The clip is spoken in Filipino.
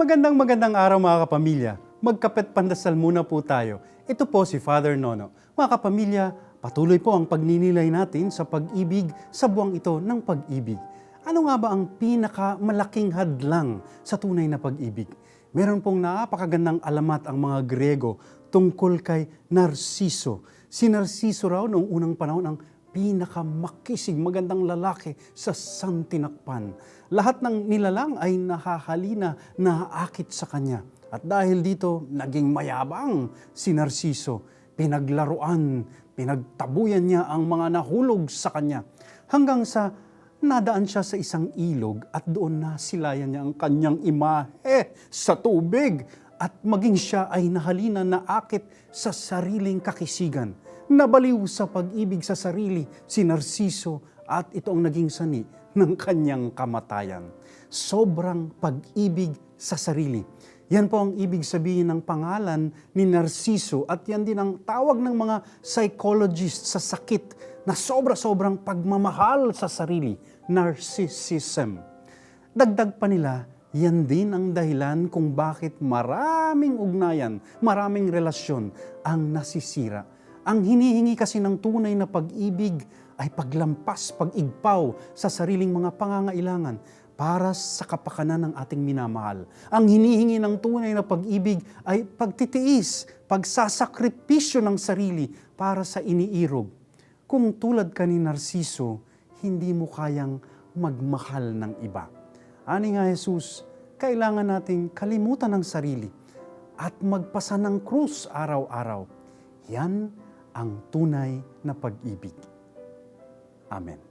Magandang magandang araw mga kapamilya. Magkapet pandasal muna po tayo. Ito po si Father Nono. Mga kapamilya, patuloy po ang pagninilay natin sa pag-ibig sa buwang ito ng pag-ibig. Ano nga ba ang pinakamalaking hadlang sa tunay na pag-ibig? Meron pong napakagandang alamat ang mga Grego tungkol kay Narciso. Si Narciso raw noong unang panahon ang pinakamakisig, magandang lalaki sa santinakpan. Lahat ng nilalang ay nahahalina, naakit sa kanya. At dahil dito, naging mayabang si Narciso. Pinaglaruan, pinagtabuyan niya ang mga nahulog sa kanya. Hanggang sa nadaan siya sa isang ilog at doon nasilayan niya ang kanyang imahe sa tubig. At maging siya ay nahalina na akit sa sariling kakisigan. Nabaliw sa pag-ibig sa sarili si Narciso at ito ang naging sani ng kanyang kamatayan. Sobrang pag-ibig sa sarili. Yan po ang ibig sabihin ng pangalan ni Narciso at yan din ang tawag ng mga psychologist sa sakit na sobra-sobrang pagmamahal sa sarili, narcissism. Dagdag pa nila, yan din ang dahilan kung bakit maraming ugnayan, maraming relasyon ang nasisira. Ang hinihingi kasi ng tunay na pag-ibig ay paglampas, pag-igpaw sa sariling mga pangangailangan para sa kapakanan ng ating minamahal. Ang hinihingi ng tunay na pag-ibig ay pagtitiis, pagsasakripisyo ng sarili para sa iniirog. Kung tulad ka ni Narciso, hindi mo kayang magmahal ng iba. Ani nga Jesus, kailangan nating kalimutan ang sarili at magpasa ng krus araw-araw. Yan ang tunay na pag-ibig. Amen.